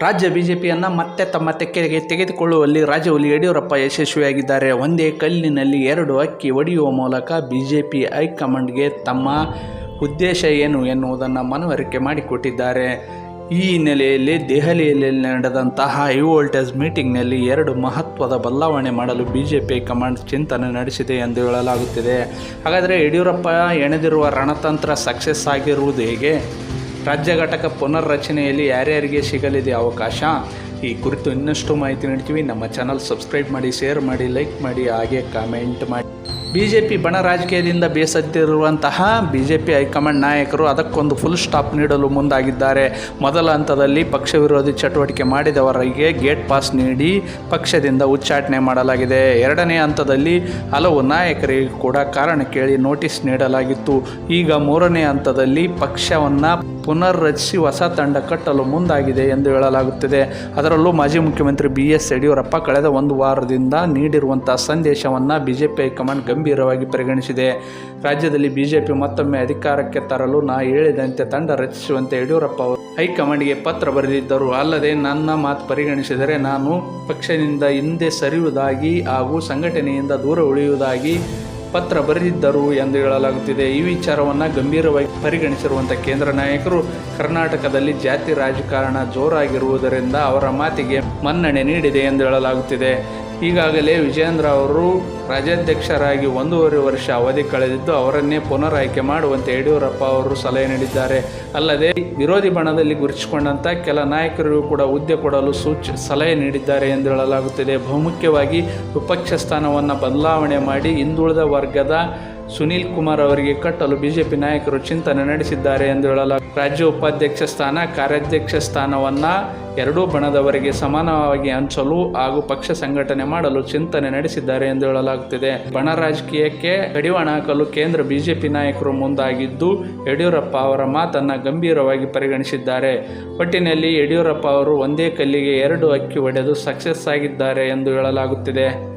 ರಾಜ್ಯ ಬಿಜೆಪಿಯನ್ನು ಮತ್ತೆ ತಮ್ಮ ತೆಕ್ಕೆಗೆ ತೆಗೆದುಕೊಳ್ಳುವಲ್ಲಿ ರಾಜ್ಯದಲ್ಲಿ ಯಡಿಯೂರಪ್ಪ ಯಶಸ್ವಿಯಾಗಿದ್ದಾರೆ. ಒಂದೇ ಕಲ್ಲಿನಲ್ಲಿ ಎರಡು ಅಕ್ಕಿ ಒಡೆಯುವ ಮೂಲಕ ಬಿಜೆಪಿ ಹೈಕಮಾಂಡ್ಗೆ ತಮ್ಮ ಉದ್ದೇಶ ಏನು ಎನ್ನುವುದನ್ನು ಮನವರಿಕೆ ಮಾಡಿಕೊಟ್ಟಿದ್ದಾರೆ. ಈ ಹಿನ್ನೆಲೆಯಲ್ಲಿ ದೆಹಲಿಯಲ್ಲಿ ನಡೆದಂತಹ ಹೈ ವೋಲ್ಟೇಜ್ ಮೀಟಿಂಗ್ನಲ್ಲಿ ಎರಡು ಮಹತ್ವದ ಬದಲಾವಣೆ ಮಾಡಲು ಬಿಜೆಪಿ ಕಮಾಂಡ್ ಚಿಂತನೆ ನಡೆಸಿದೆ ಎಂದು ಹೇಳಲಾಗುತ್ತಿದೆ. ಹಾಗಾದರೆ ಯಡಿಯೂರಪ್ಪ ಎಣೆದಿರುವ ರಣತಂತ್ರ ಸಕ್ಸಸ್ ಆಗಿರುವುದು ಹೇಗೆ? ರಾಜ್ಯ ಘಟಕ ಪುನರ್ರಚನೆಯಲ್ಲಿ ಯಾರ್ಯಾರಿಗೆ ಸಿಗಲಿದೆ ಅವಕಾಶ? ಈ ಕುರಿತು ಇನ್ನಷ್ಟು ಮಾಹಿತಿ ನೀಡ್ತೀವಿ. ನಮ್ಮ ಚಾನಲ್ ಸಬ್ಸ್ಕ್ರೈಬ್ ಮಾಡಿ, ಶೇರ್ ಮಾಡಿ, ಲೈಕ್ ಮಾಡಿ, ಹಾಗೆ ಕಾಮೆಂಟ್ ಮಾಡಿ. ಬಿ ಜೆ ಪಿ ಬಣ ರಾಜಕೀಯದಿಂದ ಬೇಸತ್ತಿರುವಂತಹ B J P high command ನಾಯಕರು ಅದಕ್ಕೊಂದು ಫುಲ್ ಸ್ಟಾಪ್ ನೀಡಲು ಮುಂದಾಗಿದ್ದಾರೆ. ಮೊದಲ ಹಂತದಲ್ಲಿ ಪಕ್ಷ ವಿರೋಧಿ ಚಟುವಟಿಕೆ ಮಾಡಿದವರಿಗೆ ಗೇಟ್ ಪಾಸ್ ನೀಡಿ ಪಕ್ಷದಿಂದ ಉಚ್ಚಾಟನೆ ಮಾಡಲಾಗಿದೆ. ಎರಡನೇ ಹಂತದಲ್ಲಿ ಹಲವು ನಾಯಕರಿಗೆ ಕೂಡ ಕಾರಣ ಕೇಳಿ ನೋಟಿಸ್ ನೀಡಲಾಗಿತ್ತು. ಈಗ ಮೂರನೇ ಹಂತದಲ್ಲಿ ಪಕ್ಷವನ್ನು ಪುನರ್ರಚಿಸಿ ಹೊಸ ತಂಡ ಕಟ್ಟಲು ಮುಂದಾಗಿದೆ ಎಂದು ಹೇಳಲಾಗುತ್ತಿದೆ. ಅದರಲ್ಲೂ ಮಾಜಿ ಮುಖ್ಯಮಂತ್ರಿ ಬಿ ಎಸ್ ಯಡಿಯೂರಪ್ಪ ಕಳೆದ ಒಂದು ವಾರದಿಂದ ನೀಡಿರುವಂಥ ಸಂದೇಶವನ್ನು ಬಿಜೆಪಿ ಹೈಕಮಾಂಡ್ ಗಂಭೀರವಾಗಿ ಪರಿಗಣಿಸಿದೆ. ರಾಜ್ಯದಲ್ಲಿ ಬಿಜೆಪಿ ಮತ್ತೊಮ್ಮೆ ಅಧಿಕಾರಕ್ಕೆ ತರಲು ನಾ ಹೇಳಿದಂತೆ ತಂಡ ರಚಿಸುವಂತೆ ಯಡಿಯೂರಪ್ಪ ಅವರು ಹೈಕಮಾಂಡ್ಗೆ ಪತ್ರ ಬರೆದಿದ್ದರು. ಅಲ್ಲದೆ ನನ್ನ ಮಾತು ಪರಿಗಣಿಸಿದರೆ ನಾನು ಪಕ್ಷದಿಂದ ಹಿಂದೆ ಸರಿಯುವುದಾಗಿ ಹಾಗೂ ಸಂಘಟನೆಯಿಂದ ದೂರ ಉಳಿಯುವುದಾಗಿ ಪತ್ರ ಬರೆದಿದ್ದರು ಎಂದು ಹೇಳಲಾಗುತ್ತಿದೆ. ಈ ವಿಚಾರವನ್ನು ಗಂಭೀರವಾಗಿ ಪರಿಗಣಿಸಿರುವಂಥ ಕೇಂದ್ರ ನಾಯಕರು ಕರ್ನಾಟಕದಲ್ಲಿ ಜಾತಿ ರಾಜಕಾರಣ ಜೋರಾಗಿರುವುದರಿಂದ ಅವರ ಮಾತಿಗೆ ಮನ್ನಣೆ ನೀಡಿದೆ ಎಂದು ಹೇಳಲಾಗುತ್ತಿದೆ. ಈಗಾಗಲೇ ವಿಜೇಂದ್ರ ಅವರು ರಾಜ್ಯಾಧ್ಯಕ್ಷರಾಗಿ ಒಂದೂವರೆ ವರ್ಷ ಅವಧಿ ಕಳೆದಿದ್ದು ಅವರನ್ನೇ ಪುನರ್ ಆಯ್ಕೆ ಮಾಡುವಂತೆ ಯಡಿಯೂರಪ್ಪ ಅವರು ಸಲಹೆ ನೀಡಿದ್ದಾರೆ. ಅಲ್ಲದೆ ವಿರೋಧಿ ಬಣದಲ್ಲಿ ಗುರುತಿಸಿಕೊಂಡಂಥ ಕೆಲ ನಾಯಕರಿಗೂ ಕೂಡ ಹುದ್ದೆ ಕೊಡಲು ಸೂಚ, ಸಲಹೆ ನೀಡಿದ್ದಾರೆ ಎಂದು ಹೇಳಲಾಗುತ್ತಿದೆ. ಬಹುಮುಖ್ಯವಾಗಿ ವಿಪಕ್ಷ ಸ್ಥಾನವನ್ನು ಬದಲಾವಣೆ ಮಾಡಿ ಹಿಂದುಳಿದ ವರ್ಗದ ಸುನೀಲ್ ಕುಮಾರ್ ಅವರಿಗೆ ಕಟ್ಟಲು ಬಿಜೆಪಿ ನಾಯಕರು ಚಿಂತನೆ ನಡೆಸಿದ್ದಾರೆ ಎಂದು ಹೇಳಲಾಗ, ರಾಜ್ಯ ಉಪಾಧ್ಯಕ್ಷ ಸ್ಥಾನ, ಕಾರ್ಯಾಧ್ಯಕ್ಷ ಸ್ಥಾನವನ್ನು ಎರಡೂ ಬಣದವರಿಗೆ ಸಮಾನವಾಗಿ ಹಂಚಲು ಹಾಗೂ ಪಕ್ಷ ಸಂಘಟನೆ ಮಾಡಲು ಚಿಂತನೆ ನಡೆಸಿದ್ದಾರೆ ಎಂದು ಹೇಳಲಾಗುತ್ತಿದೆ ಬಣ ರಾಜಕೀಯಕ್ಕೆ ಕಡಿವಾಣ ಹಾಕಲು ಕೇಂದ್ರ ಬಿಜೆಪಿ ನಾಯಕರು ಮುಂದಾಗಿದ್ದು, ಯಡಿಯೂರಪ್ಪ ಅವರ ಮಾತನ್ನು ಗಂಭೀರವಾಗಿ ಪರಿಗಣಿಸಿದ್ದಾರೆ. ಒಟ್ಟಿನಲ್ಲಿ ಯಡಿಯೂರಪ್ಪ ಅವರು ಒಂದೇ ಕಲ್ಲಿಗೆ ಎರಡು ಅಕ್ಕಿ ಒಡೆದು ಸಕ್ಸಸ್ ಆಗಿದ್ದಾರೆ ಎಂದು ಹೇಳಲಾಗುತ್ತಿದೆ.